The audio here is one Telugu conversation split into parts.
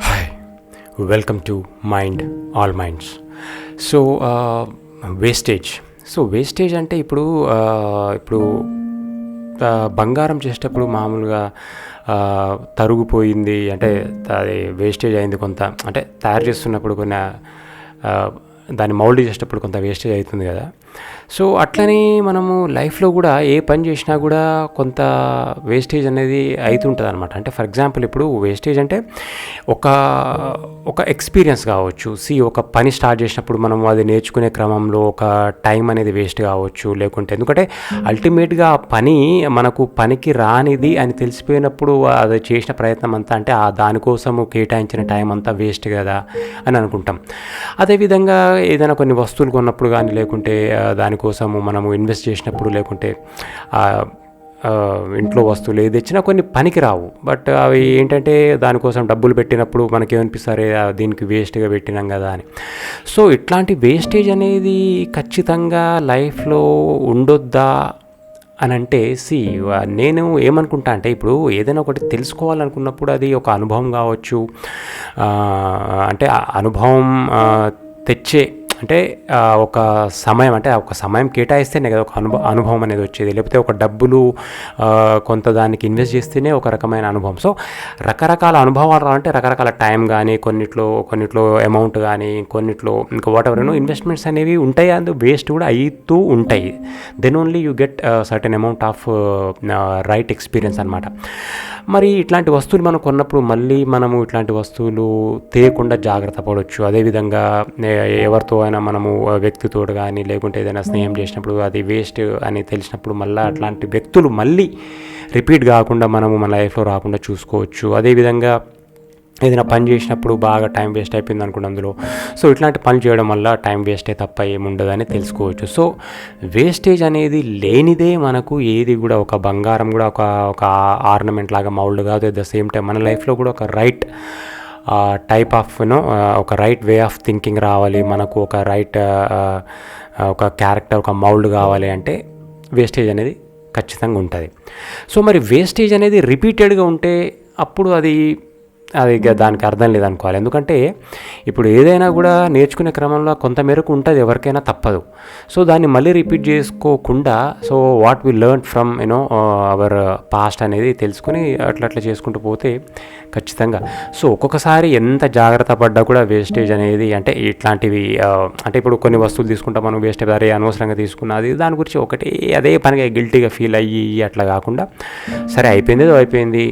Hi welcome to mind all minds so wastage so wastage అంటే ఇప్పుడు uh, ఇప్పుడు uh, బంగారం చేసేటప్పుడు మామూలుగా uh, తరుగుపోయింది అంటే అది వేస్టేజ్ అయింది కొంత అంటే తయారు చేస్తున్నప్పుడు కొన్ని దాన్ని మౌల్డ్ చేసేటప్పుడు కొంత వేస్టేజ్ అవుతుంది కదా. సో అట్లనే మనము లైఫ్లో కూడా ఏ పని చేసినా కూడా కొంత వేస్టేజ్ అనేది అవుతుంటుంది అనమాట అంటే ఫర్ ఎగ్జాంపుల్ ఇప్పుడు వేస్టేజ్ అంటే ఒక ఒక ఎక్స్పీరియన్స్ కావచ్చు. సి ఒక పని స్టార్ట్ చేసినప్పుడు మనం అది నేర్చుకునే క్రమంలో ఒక టైం అనేది వేస్ట్ కావచ్చు లేకుంటే. ఎందుకంటే అల్టిమేట్గా ఆ పని మనకు పనికి రానిది అని తెలిసిపోయినప్పుడు అది చేసిన ప్రయత్నం అంతా అంటే ఆ దానికోసము కేటాయించిన టైం అంతా వేస్ట్ కదా అని అనుకుంటాం. అదేవిధంగా ఏదైనా కొన్ని వస్తువులు కొన్నప్పుడు కానీ లేకుంటే దానికోసము మనము ఇన్వెస్ట్ చేసినప్పుడు లేకుంటే ఇంట్లో వస్తువులు ఏది తెచ్చినా కొన్ని పనికి రావు బట్ అవి ఏంటంటే దానికోసం డబ్బులు పెట్టినప్పుడు మనకేమనిపిస్తారే దీనికి వేస్ట్గా పెట్టినాం కదా అని. సో ఇట్లాంటి వేస్టేజ్ అనేది ఖచ్చితంగా లైఫ్లో ఉండొద్దా అని అంటే సి నేను ఏమనుకుంటా అంటే ఇప్పుడు ఏదైనా ఒకటి తెలుసుకోవాలనుకున్నప్పుడు అది ఒక అనుభవం కావచ్చు. అంటే అనుభవం తెచ్చే అంటే ఒక సమయం అంటే ఒక సమయం కేటాయిస్తేనే కదా ఒక అనుభవ అనుభవం అనేది వచ్చేది. లేకపోతే ఒక డబ్బులు కొంత దానికి ఇన్వెస్ట్ చేస్తేనే ఒక రకమైన అనుభవం. సో రకరకాల అనుభవాలు రావాలంటే రకరకాల టైం కానీ కొన్నిట్లో కొన్నిట్లో అమౌంట్ కానీ కొన్నిట్లో ఇంకా వాట్ ఎవర్ ఇన్వెస్ట్మెంట్స్ అనేవి ఉంటాయి? అందు వేస్ట్ కూడా అవుతూ ఉంటాయి. Then only you get certain amount of right experience అనమాట మరి ఇట్లాంటి వస్తువులు మనం కొన్నప్పుడు మళ్ళీ మనము ఇట్లాంటి వస్తువులు తేయకుండా జాగ్రత్త పడవచ్చు అదేవిధంగా ఎవరితో అయినా మనము వ్యక్తితో కానీ లేకుంటే ఏదైనా స్నేహం చేసినప్పుడు అది వేస్ట్ అని తెలిసినప్పుడు మళ్ళీ అట్లాంటి వ్యక్తులు మళ్ళీ రిపీట్ కాకుండా మనము మన లైఫ్లో రాకుండా చూసుకోవచ్చు. అదేవిధంగా ఏదైనా పని చేసినప్పుడు బాగా టైం వేస్ట్ అయిపోయింది అనుకోండి అందులో. సో ఇట్లాంటి పని చేయడం వల్ల టైం వేస్టే తప్ప ఏముండదని తెలుసుకోవచ్చు. సో వేస్టేజ్ అనేది లేనిదే మనకు ఏది కూడా ఒక బంగారం కూడా ఒక ఒక ఆర్నమెంట్ లాగా మౌల్డ్ కాదు. అట్ ద సేమ్ టైం మన లైఫ్లో కూడా ఒక right type of you know ఒక రైట్ వే ఆఫ్ థింకింగ్ రావాలి. మనకు ఒక రైట్ ఒక క్యారెక్టర్ ఒక మౌల్డ్ కావాలి అంటే వేస్టేజ్ అనేది ఖచ్చితంగా ఉంటుంది. సో మరి వేస్టేజ్ అనేది రిపీటెడ్గా ఉంటే అప్పుడు అది అది ఇక దానికి అర్థం లేదనుకోవాలి ఎందుకంటే ఇప్పుడు ఏదైనా కూడా నేర్చుకునే క్రమంలో కొంత మేరకు ఉంటుంది ఎవరికైనా తప్పదు. సో దాన్ని మళ్ళీ రిపీట్ చేసుకోకుండా so what we learn from you know our past అనేది తెలుసుకుని అట్లా అట్లా చేసుకుంటూ పోతే ఖచ్చితంగా. సో ఒక్కొక్కసారి ఎంత జాగ్రత్త పడ్డా కూడా వేస్టేజ్ అనేది అంటే ఇట్లాంటివి uh, అంటే ఇప్పుడు కొన్ని వస్తువులు తీసుకుంటాం మనం వేస్ట్ అరే అనవసరంగా తీసుకున్నది దాని గురించి ఒకటి అదే పనిగా గిల్టీగా ఫీల్ అయ్యి అట్లా కాకుండా సరే అయిపోయింది అయిపోయింది.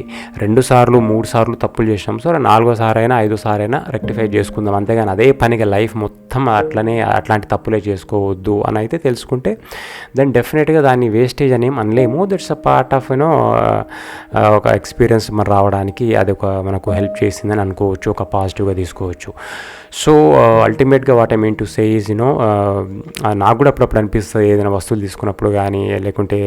రెండు సార్లు మూడు సార్లు తప్పులు చేసినాం సరే నాలుగో నాలుగోసారైనా ఐదో సారైనా రెక్టిఫై చేసుకుందాం. అంతేగాని అదే పనిగా లైఫ్ మొత్తం అట్లనే అట్లాంటి తప్పులే చేసుకోవద్దు అని అయితే తెలుసుకుంటే దెన్ డెఫినెట్గా దాన్ని వేస్టేజ్ అని ఏం అనలేము. That's a part of you know ఒక ఎక్స్పీరియన్స్ మన రావడానికి అది ఒక మనకు హెల్ప్ చేసిందని అనుకోవచ్చు ఒక పాజిటివ్గా తీసుకోవచ్చు. సో అల్టిమేట్గా what I mean to say is you know నాకు కూడా అప్పుడప్పుడు అనిపిస్తుంది ఏదైనా వస్తువులు తీసుకున్నప్పుడు కానీ లేకుంటే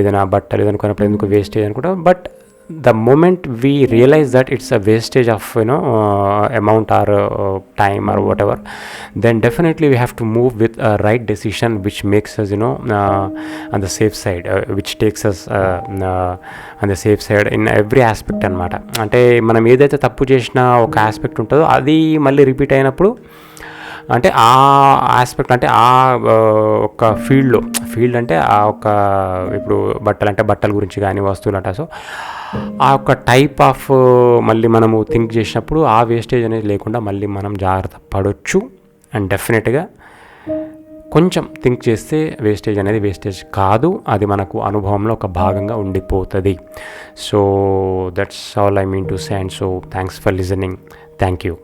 ఏదైనా బట్టలు ఏదైనా కొన్నప్పుడు ఎందుకు వేస్టేజ్ అనుకుంటా. But the moment we realise that it's a wastage of you know amount or time or whatever then definitely we have to move with right decision which makes us you know on the safe side which takes us on the safe side in every aspect అనమాట అంటే మనం ఏదైతే తప్పు చేసినా ఒక ఆస్పెక్ట్ ఉంటుందో అది మళ్ళీ రిపీట్ అయినప్పుడు అంటే ఆ ఆస్పెక్ట్ అంటే ఆ ఒక ఫీల్డ్లో ఫీల్డ్ అంటే ఆ ఒక ఇప్పుడు బట్టలు అంటే బట్టల గురించి కానీ వస్తువులు అంట. సో ఆ ఒక టైప్ ఆఫ్ మళ్ళీ మనము థింక్ చేసినప్పుడు ఆ వేస్టేజ్ అనేది లేకుండా మళ్ళీ మనం జాగ్రత్త పడవచ్చు అండ్ డెఫినెట్గా కొంచెం థింక్ చేస్తే వేస్టేజ్ అనేది వేస్టేజ్ కాదు. అది మనకు అనుభవంలో ఒక భాగంగా ఉండిపోతుంది. So that's all I mean to say and so thanks for listening thank you